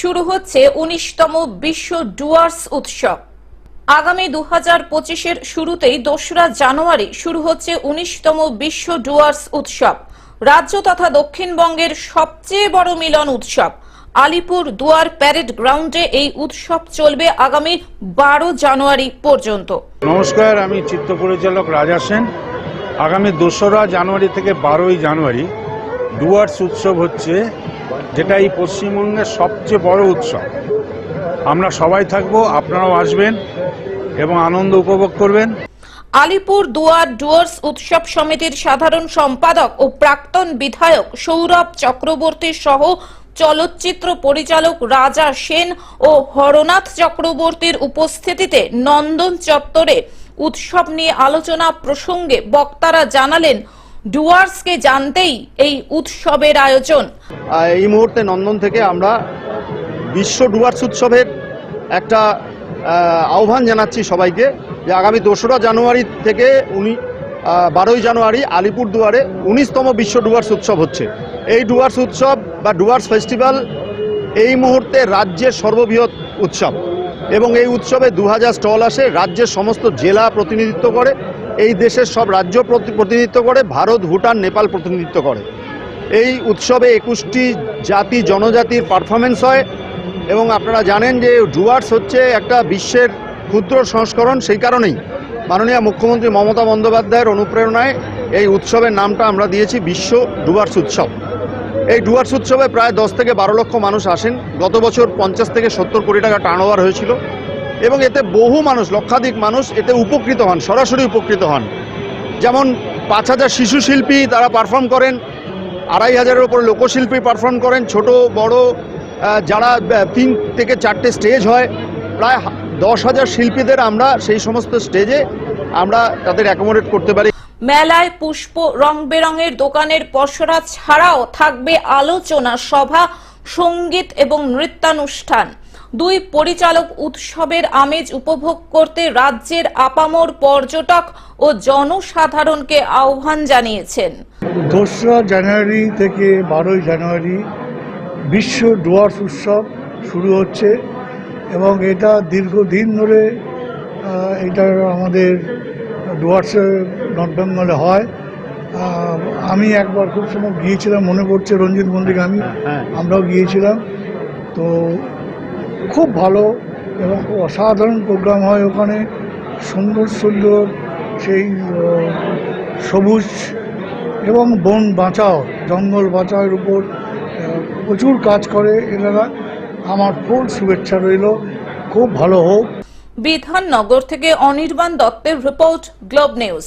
শুরু হচ্ছে উনিশতম বিশ্ব ডুয়ার্স উৎসব। আগামী দু হাজার পঁচিশের শুরুতেই দোসরা জানুয়ারি শুরু হচ্ছে উনিশতম বিশ্ব ডুয়ার্স উৎসব। রাজ্য তথা দক্ষিণবঙ্গের সবচেয়ে বড় মিলন উৎসব। আলিপুর দুয়ার প্যারেড গ্রাউন্ডে এই উৎসব চলবে আগামী বারো জানুয়ারি পর্যন্ত। নমস্কার, আমি চিত্র পরিচালক রাজা সেন। আগামী দোসরা জানুয়ারি থেকে বারোই জানুয়ারি ডুয়ার্স উৎসব হচ্ছে যেটা এই পশ্চিমবঙ্গের সবচেয়ে বড় উৎসব। আমরা সবাই থাকব, আপনারাও আসবেন এবং আনন্দ উপভোগ করবেন। আলিপুর দুয়ার ডুয়ার্স উৎসব সমিতির সাধারণ সম্পাদক ও প্রাক্তন বিধায়ক সৌরভ চক্রবর্তী সহ চলচ্চিত্র পরিচালক রাজা সেন ও হরনাথ চক্রবর্তীর উপস্থিতিতে নন্দন চত্বরে উৎসব নিয়ে আলোচনা প্রসঙ্গে বক্তারা জানালেন ডুয়ার্সকে জানতেই এই উৎসবের আয়োজন। এই মুহূর্তে নন্দন থেকে আমরা বিশ্ব ডুয়ার্স উৎসবের একটা আহ্বান জানাচ্ছি সবাইকে যে আগামী দোসরা জানুয়ারি থেকে উনি বারোই জানুয়ারি আলিপুর দুয়ারে উনিশতম বিশ্ব ডুয়ার্স উৎসব হচ্ছে। এই ডুয়ার্স উৎসব বা ডুয়ার্স ফেস্টিভ্যাল এই মুহূর্তে রাজ্যের সর্ববৃহৎ উৎসব। এবং এই উৎসবে দু হাজার স্টল আসে, রাজ্যের সমস্ত জেলা প্রতিনিধিত্ব করে, এই দেশের সব রাজ্য প্রতি- প্রতিনিধিত্ব করে, ভারত, ভুটান, নেপাল প্রতিনিধিত্ব করে। এই উৎসবে একুশটি জাতি, জনজাতির পারফরমেন্স হয় এবং আপনারা জানেন যে ডুয়ার্স হচ্ছে একটা বিশ্বের ক্ষুদ্র সংস্করণ, সেই কারণেই মাননীয় মুখ্যমন্ত্রী মমতা বন্দ্যোপাধ্যায়ের অনুপ্রেরণায় এই উৎসবের নামটা আমরা দিয়েছি বিশ্ব ডুয়ার্স উৎসব। এই ডুয়ার্স উৎসবে প্রায় দশ থেকে বারো লক্ষ মানুষ আসেন। গত বছর পঞ্চাশ থেকে সত্তর কোটি টাকা টার্ন হয়েছিল এবং এতে বহু মানুষ, লক্ষাধিক মানুষ এতে উপকৃত হন, সরাসরি উপকৃত হন। যেমন পাঁচ হাজার শিশু শিল্পী তারা পারফর্ম করেন, আড়াই হাজারের ওপর লোকশিল্পী পারফর্ম করেন, ছোট, বড় যারা তিন থেকে চারটে স্টেজ হয়, প্রায় দশ হাজার শিল্পীদের আমরা সেই সমস্ত স্টেজে আমরা তাদের অ্যাকোমোডেট করতে পারি। মেলায় পুষ্প রং বেরঙের দোকানের পসরা ছাড়াও থাকবে আলোচনা সভা, সংগীত এবং নৃত্যানুষ্ঠান। দুই পরিচালক উৎসবের আমেজ উপভোগ করতে রাজ্যের আপামর পর্যটক ও জনসাধারণকে আহ্বান জানিয়েছেন। দোসরা জানুয়ারি থেকে বারোই জানুয়ারি বিশ্ব ডুয়ার্স উৎসব শুরু হচ্ছে এবং এটা দীর্ঘদিন ধরে এটা আমাদের ডুয়ার্সে নর্থ বেঙ্গলে হয় আমি একবার খুব সময় গিয়েছিলাম মনে পড়ছে রঞ্জিত মন্দির আমি হ্যাঁ। আমরাও গিয়েছিলাম। তো খুব ভালো এবং খুব অসাধারণ প্রোগ্রাম হয় ওখানে। সুন্দর সুন্দর সেই সবুজ এবং বন বাঁচাও জঙ্গল বাঁচাওয়ের উপর প্রচুর কাজ করে এনারা। আমার ফুল শুভেচ্ছা রইল। খুব ভালো হোক। বিধাননগর থেকে অনির্বাণ দত্তের রিপোর্ট গ্লোব নিউজ।